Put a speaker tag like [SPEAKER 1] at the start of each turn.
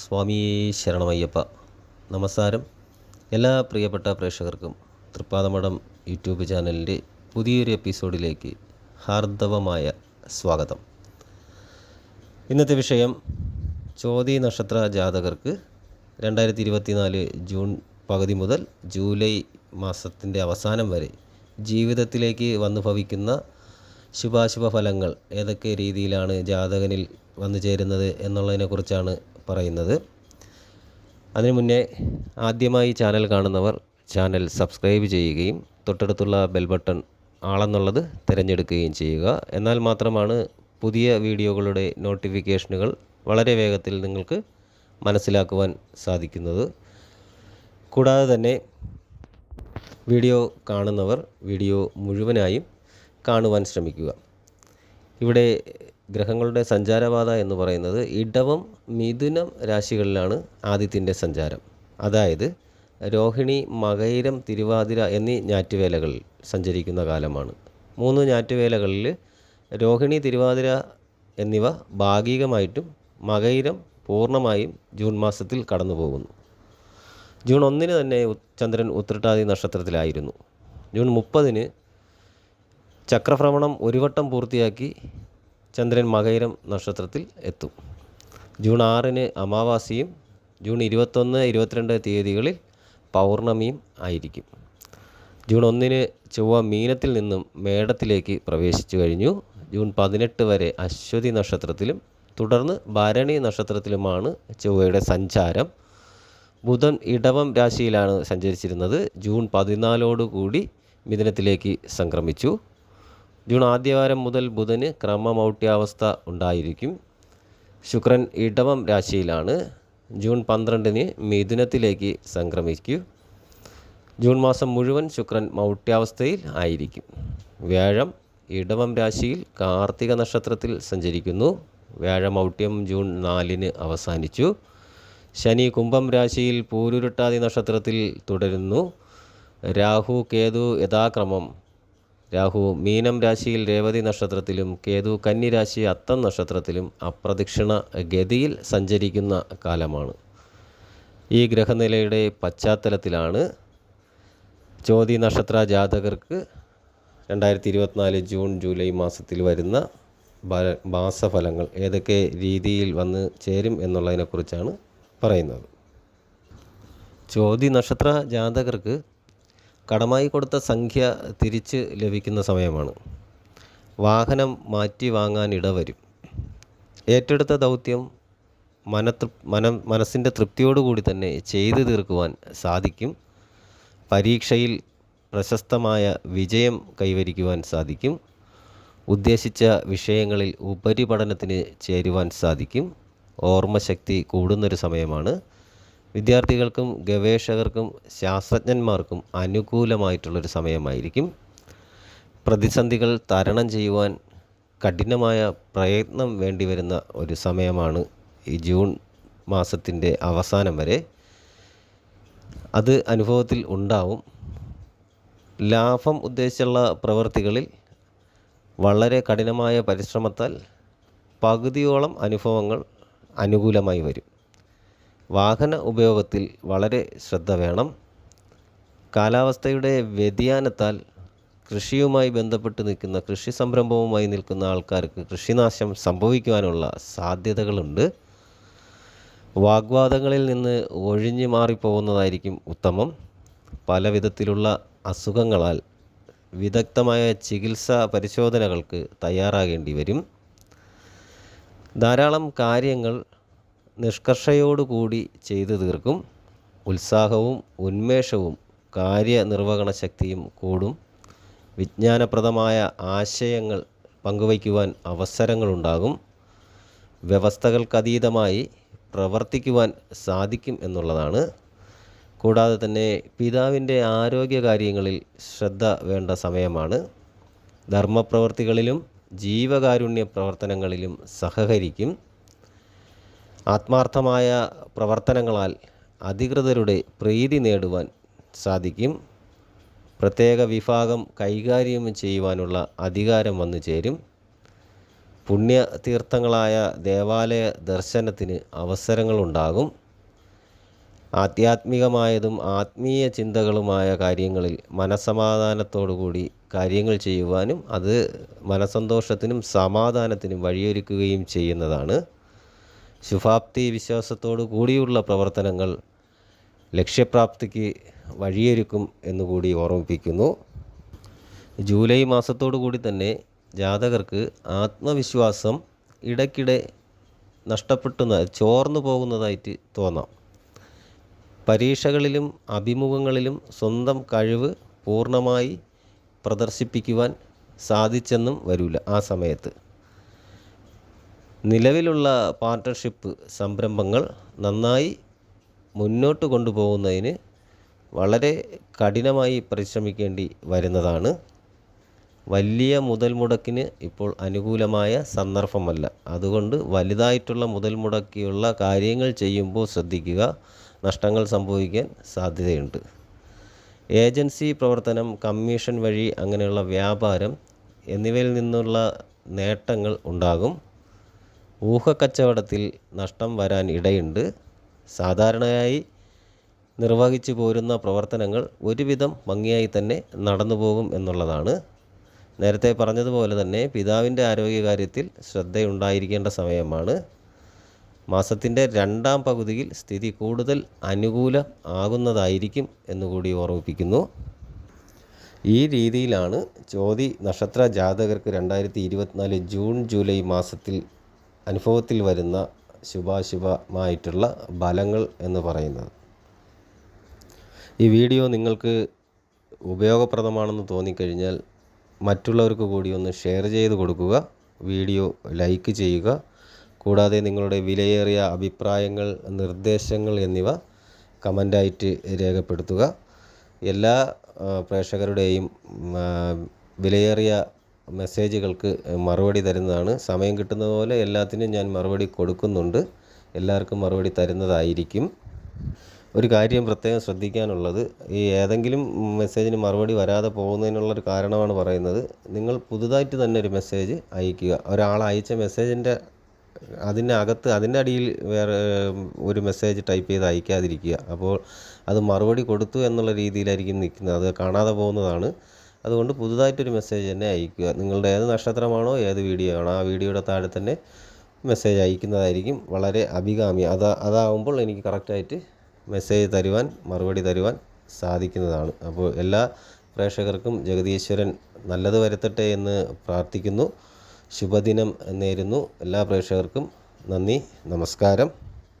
[SPEAKER 1] സ്വാമി ശരണമയ്യപ്പ. നമസ്കാരം. എല്ലാ പ്രിയപ്പെട്ട പ്രേക്ഷകർക്കും തൃപ്പാദമഠം യൂട്യൂബ് ചാനലിന്റെ പുതിയൊരു എപ്പിസോഡിലേക്ക് ഹാർദവമായ സ്വാഗതം. ഇന്നത്തെ വിഷയം ചോതി നക്ഷത്ര ജാതകർക്ക് രണ്ടായിരത്തി ഇരുപത്തിനാല് ജൂൺ പകുതി മുതൽ ജൂലൈ മാസത്തിന്റെ അവസാനം വരെ ജീവിതത്തിലേക്ക് വന്നു ഭവിക്കുന്ന ശുഭാശുഭ ഫലങ്ങൾ ഏതൊക്കെ രീതിയിലാണ് ജാതകനിൽ വന്നു ചേരുന്നത് എന്നുള്ളതിനെക്കുറിച്ചാണ് പറയുന്നത്. അതിനു മുന്നേ ആദ്യമായി ചാനൽ കാണുന്നവർ ചാനൽ സബ്സ്ക്രൈബ് ചെയ്യുകയും തൊട്ടടുത്തുള്ള ബെൽ ബട്ടൺ ആളെന്നുള്ളത് തിരഞ്ഞെടുക്കുകയും ചെയ്യുക. എന്നാൽ മാത്രമാണ് പുതിയ വീഡിയോകളുടെ നോട്ടിഫിക്കേഷനുകൾ വളരെ വേഗത്തിൽ നിങ്ങൾക്ക് മനസ്സിലാക്കുവാൻ സാധിക്കുന്നത്. കൂടാതെ തന്നെ വീഡിയോ കാണുന്നവർ വീഡിയോ മുഴുവനായും കാണുവാൻ ശ്രമിക്കുക. ഇവിടെ ഗ്രഹങ്ങളുടെ സഞ്ചാരപാത എന്ന് പറയുന്നത് ഇടവം മിഥുനം രാശികളിലാണ് ആദിത്യന്റെ സഞ്ചാരം. അതായത് രോഹിണി മകയിരം തിരുവാതിര എന്നീ ഞാറ്റുവേലകളിൽ സഞ്ചരിക്കുന്ന കാലമാണ്. മൂന്ന് ഞാറ്റുവേലകളിൽ രോഹിണി തിരുവാതിര എന്നിവ ഭാഗികമായിട്ടും മകയിരം പൂർണമായും ജൂൺ മാസത്തിൽ കടന്നു പോകുന്നു ജൂൺ ഒന്നിന് തന്നെ ചന്ദ്രൻ ഉത്രട്ടാതി നക്ഷത്രത്തിലായിരുന്നു. ജൂൺ മുപ്പതിന് ചക്രഭ്രമണം ഒരു വട്ടം പൂർത്തിയാക്കി ചന്ദ്രൻ മകയിരം നക്ഷത്രത്തിൽ എത്തും. ജൂൺ ആറിന് അമാവാസിയും ജൂൺ ഇരുപത്തൊന്ന് ഇരുപത്തിരണ്ട് തീയതികളിൽ പൗർണമിയും ആയിരിക്കും. ജൂൺ ഒന്നിന് ചൊവ്വ മീനത്തിൽ നിന്നും മേടത്തിലേക്ക് പ്രവേശിച്ചു കഴിഞ്ഞു. ജൂൺ പതിനെട്ട് വരെ അശ്വതി നക്ഷത്രത്തിലും തുടർന്ന് ഭരണി നക്ഷത്രത്തിലുമാണ് ചൊവ്വയുടെ സഞ്ചാരം. ബുധൻ ഇടവം രാശിയിലാണ് സഞ്ചരിച്ചിരുന്നത്. ജൂൺ പതിനാലോടുകൂടി മിഥുനത്തിലേക്ക് സംക്രമിച്ചു. ജൂൺ ആദ്യവാരം മുതൽ ബുധന് ക്രമമൗട്ട്യാവസ്ഥ ഉണ്ടായിരിക്കും. ശുക്രൻ ഇടവം രാശിയിലാണ്. ജൂൺ പന്ത്രണ്ടിന് മിഥുനത്തിലേക്ക് സംക്രമിക്കും. ജൂൺ മാസം മുഴുവൻ ശുക്രൻ മൗട്ട്യാവസ്ഥയിൽ ആയിരിക്കും. വ്യാഴം ഇടവം രാശിയിൽ കാർത്തിക നക്ഷത്രത്തിൽ സഞ്ചരിക്കുന്നു. വ്യാഴം വ്യാഴമൗട്യം ജൂൺ നാലിന് അവസാനിച്ചു. ശനി കുംഭം രാശിയിൽ പൂരുരുട്ടാതി നക്ഷത്രത്തിൽ തുടരുന്നു. രാഹു കേതു യഥാക്രമം രാഹു മീനം രാശിയിൽ രേവതി നക്ഷത്രത്തിലും കേതു കന്നി രാശി അത്തം നക്ഷത്രത്തിലും അപ്രദക്ഷിണ ഗതിയിൽ സഞ്ചരിക്കുന്ന കാലമാണ്. ഈ ഗ്രഹനിലയുടെ പശ്ചാത്തലത്തിലാണ് ജ്യോതി നക്ഷത്ര ജാതകർക്ക് രണ്ടായിരത്തി ഇരുപത്തിനാല് ജൂൺ ജൂലൈ മാസത്തിൽ വരുന്ന മാസഫലങ്ങൾ ഏതൊക്കെ രീതിയിൽ വന്ന് ചേരും എന്നുള്ളതിനെക്കുറിച്ചാണ് പറയുന്നത്. ജ്യോതി നക്ഷത്ര ജാതകർക്ക് കടമായി കൊടുത്ത സംഖ്യ തിരിച്ച് ലഭിക്കുന്ന സമയമാണ്. വാഹനം മാറ്റി വാങ്ങാൻ ഇടവരും. ഏറ്റെടുത്ത ദൗത്യം മനതൃ മന മനസ്സിന്റെ തൃപ്തിയോടുകൂടി തന്നെ ചെയ്തു തീർക്കുവാൻ സാധിക്കും. പരീക്ഷയിൽ പ്രശസ്തമായ വിജയം കൈവരിക്കുവാൻ സാധിക്കും. ഉദ്ദേശിച്ച വിഷയങ്ങളിൽ ഉപരിപഠനത്തിന് ചേരുവാൻ സാധിക്കും. ഓർമ്മശക്തി കൂടുന്നൊരു സമയമാണ്. വിദ്യാർത്ഥികൾക്കും ഗവേഷകർക്കും ശാസ്ത്രജ്ഞന്മാർക്കും അനുകൂലമായിട്ടുള്ളൊരു സമയമായിരിക്കും. പ്രതിസന്ധികൾ തരണം ചെയ്യുവാൻ കഠിനമായ പ്രയത്നം വേണ്ടിവരുന്ന ഒരു സമയമാണ് ഈ ജൂൺ മാസത്തിന്റെ അവസാനം വരെ. അത് അനുഭവത്തിൽ ഉണ്ടാവും. ലാഭം ഉദ്ദേശിച്ചുള്ള പ്രവൃത്തികളിൽ വളരെ കഠിനമായ പരിശ്രമത്താൽ പകുതിയോളം അനുഭവങ്ങൾ അനുകൂലമായി വരും. വാഹന ഉപയോഗത്തിൽ വളരെ ശ്രദ്ധ വേണം. കാലാവസ്ഥയുടെ വ്യതിയാനത്താൽ കൃഷിയുമായി ബന്ധപ്പെട്ട് നിൽക്കുന്ന കൃഷി സംരംഭവുമായി നിൽക്കുന്ന ആൾക്കാർക്ക് കൃഷിനാശം സംഭവിക്കുവാനുള്ള സാധ്യതകളുണ്ട്. വാഗ്വാദങ്ങളിൽ നിന്ന് ഒഴിഞ്ഞു മാറിപ്പോകുന്നതായിരിക്കും ഉത്തമം. പല വിധത്തിലുള്ള അസുഖങ്ങളാൽ വിദഗ്ധമായ ചികിത്സാ പരിശോധനകൾക്ക് തയ്യാറാകേണ്ടി വരും. ധാരാളം കാര്യങ്ങൾ നിഷ്കർഷയോടുകൂടി ചെയ്തു തീർക്കും. ഉത്സാഹവും ഉന്മേഷവും കാര്യനിർവഹണ ശക്തിയും കൂടും. വിജ്ഞാനപ്രദമായ ആശയങ്ങൾ പങ്കുവയ്ക്കുവാൻ അവസരങ്ങളുണ്ടാകും. വ്യവസ്ഥകൾക്കതീതമായി പ്രവർത്തിക്കുവാൻ സാധിക്കും എന്നുള്ളതാണ്. കൂടാതെ തന്നെ പിതാവിന്റെ ആരോഗ്യകാര്യങ്ങളിൽ ശ്രദ്ധ വേണ്ട സമയമാണ്. ധർമ്മപ്രവർത്തികളിലും ജീവകാരുണ്യ പ്രവർത്തനങ്ങളിലും സഹകരിക്കും. ആത്മാർത്ഥമായ പ്രവർത്തനങ്ങളാൽ അധികൃതരുടെ പ്രീതി നേടുവാൻ സാധിക്കും. പ്രത്യേക വിഭാഗം കൈകാര്യം ചെയ്യുവാനുള്ള അധികാരം വന്നു ചേരും. പുണ്യതീർത്ഥങ്ങളായ ദേവാലയ ദർശനത്തിന് അവസരങ്ങളുണ്ടാകും. ആധ്യാത്മികമായതും ആത്മീയ ചിന്തകളുമായ കാര്യങ്ങളിൽ മനസമാധാനത്തോടുകൂടി കാര്യങ്ങൾ ചെയ്യുവാനും അത് മനസന്തോഷത്തിനും സമാധാനത്തിനും വഴിയൊരുക്കുകയും ചെയ്യുന്നതാണ്. ശുഭാപ്തി വിശ്വാസത്തോടു കൂടിയുള്ള പ്രവർത്തനങ്ങൾ ലക്ഷ്യപ്രാപ്തിക്ക് വഴിയൊരുക്കും എന്നുകൂടി ഓർമ്മിപ്പിക്കുന്നു. ജൂലൈ മാസത്തോടു കൂടി തന്നെ ജാതകർക്ക് ആത്മവിശ്വാസം ഇടയ്ക്കിടെ നഷ്ടപ്പെട്ടുന്ന ചോർന്നു പോകുന്നതായിട്ട് തോന്നാം. പരീക്ഷകളിലും അഭിമുഖങ്ങളിലും സ്വന്തം കഴിവ് പൂർണമായി പ്രദർശിപ്പിക്കുവാൻ സാധിച്ചെന്നും വരില്ല ആ സമയത്ത്. നിലവിലുള്ള പാർട്ട്ണർഷിപ്പ് സംരംഭങ്ങൾ നന്നായി മുന്നോട്ട് കൊണ്ടുപോകുന്നതിന് വളരെ കഠിനമായി പരിശ്രമിക്കേണ്ടി വരുന്നതാണ്. വലിയ മുതൽ മുടക്കിന് ഇപ്പോൾ അനുകൂലമായ സന്ദർഭമല്ല. അതുകൊണ്ട് വലുതായിട്ടുള്ള മുതൽ മുടക്കിയുള്ള കാര്യങ്ങൾ ചെയ്യുമ്പോൾ ശ്രദ്ധിക്കുക. നഷ്ടങ്ങൾ സംഭവിക്കാൻ സാധ്യതയുണ്ട്. ഏജൻസി പ്രവർത്തനം കമ്മീഷൻ വഴി അങ്ങനെയുള്ള വ്യാപാരം എന്നിവയിൽ നിന്നുള്ള നേട്ടങ്ങൾ ഉണ്ടാകും. ഊഹക്കച്ചവടത്തിൽ നഷ്ടം വരാൻ ഇടയുണ്ട്. സാധാരണയായി നിർവഹിച്ചു പോരുന്ന പ്രവർത്തനങ്ങൾ ഒരുവിധം ഭംഗിയായി തന്നെ നടന്നുപോകും എന്നുള്ളതാണ്. നേരത്തെ പറഞ്ഞതുപോലെ തന്നെ പിതാവിന്റെ ആരോഗ്യകാര്യത്തിൽ ശ്രദ്ധയുണ്ടായിരിക്കേണ്ട സമയമാണ്. മാസത്തിന്റെ രണ്ടാം പകുതിയിൽ സ്ഥിതി കൂടുതൽ അനുകൂലം ആകുന്നതായിരിക്കും എന്നുകൂടി ഓർമ്മിപ്പിക്കുന്നു. ഈ രീതിയിലാണ് ചോതി നക്ഷത്ര ജാതകർക്ക് രണ്ടായിരത്തി ഇരുപത്തിനാല് ജൂൺ ജൂലൈ മാസത്തിൽ അനുഭവത്തിൽ വരുന്ന ശുഭാശുഭമായിട്ടുള്ള ഫലങ്ങൾ എന്ന് പറയുന്നത്. ഈ വീഡിയോ നിങ്ങൾക്ക് ഉപയോഗപ്രദമാണെന്ന് തോന്നിക്കഴിഞ്ഞാൽ മറ്റുള്ളവർക്ക് കൂടി ഒന്ന് ഷെയർ ചെയ്ത് കൊടുക്കുക വീഡിയോ ലൈക്ക് ചെയ്യുക കൂടാതെ നിങ്ങളുടെ വിലയേറിയ അഭിപ്രായങ്ങൾ നിർദ്ദേശങ്ങൾ എന്നിവ കമന്റായിട്ട് രേഖപ്പെടുത്തുക. എല്ലാ പ്രേക്ഷകരുടെയും വിലയേറിയ മെസ്സേജുകൾക്ക് മറുപടി തരുന്നതാണ്. സമയം കിട്ടുന്നത് പോലെ എല്ലാത്തിനും ഞാൻ മറുപടി കൊടുക്കുന്നുണ്ട്. എല്ലാവർക്കും മറുപടി തരുന്നതായിരിക്കും. ഒരു കാര്യം പ്രത്യേകം ശ്രദ്ധിക്കാനുള്ളത് ഈ ഏതെങ്കിലും മെസ്സേജിന് മറുപടി വരാതെ പോകുന്നതിനുള്ളൊരു കാരണമാണ് പറയുന്നത്. നിങ്ങൾ പുതുതായിട്ട് തന്നെ ഒരു മെസ്സേജ് അയക്കുക ഒരാൾ അയച്ച മെസ്സേജിന്റെ അതിന്റെ അകത്ത് അതിന്റെ അടിയിൽ വേറെ ഒരു മെസ്സേജ് ടൈപ്പ് ചെയ്ത് അയക്കാതിരിക്കുക. അപ്പോൾ അത് മറുപടി കൊടുത്തു എന്നുള്ള രീതിയിലായിരിക്കും നിൽക്കുന്നത്. അത് കാണാതെ പോകുന്നതാണ്. അതുകൊണ്ട് പുതുതായിട്ടൊരു മെസ്സേജ് തന്നെ അയക്കുക നിങ്ങളുടെ ഏത് നക്ഷത്രമാണോ ഏത് വീഡിയോ ആണോ ആ വീഡിയോയുടെ താഴെ തന്നെ മെസ്സേജ് അയക്കുന്നതായിരിക്കും വളരെ അഭികാമ്യ. അതാ അതാവുമ്പോൾ എനിക്ക് കറക്റ്റായിട്ട് മെസ്സേജ് തരുവാൻ മറുപടി തരുവാൻ സാധിക്കുന്നതാണ്. അപ്പോൾ എല്ലാ പ്രേക്ഷകർക്കും ജഗതീശ്വരൻ നല്ലത് വരുത്തട്ടെ എന്ന് പ്രാർത്ഥിക്കുന്നു. ശുഭദിനം നേരുന്നു. എല്ലാ പ്രേക്ഷകർക്കും നന്ദി നമസ്കാരം.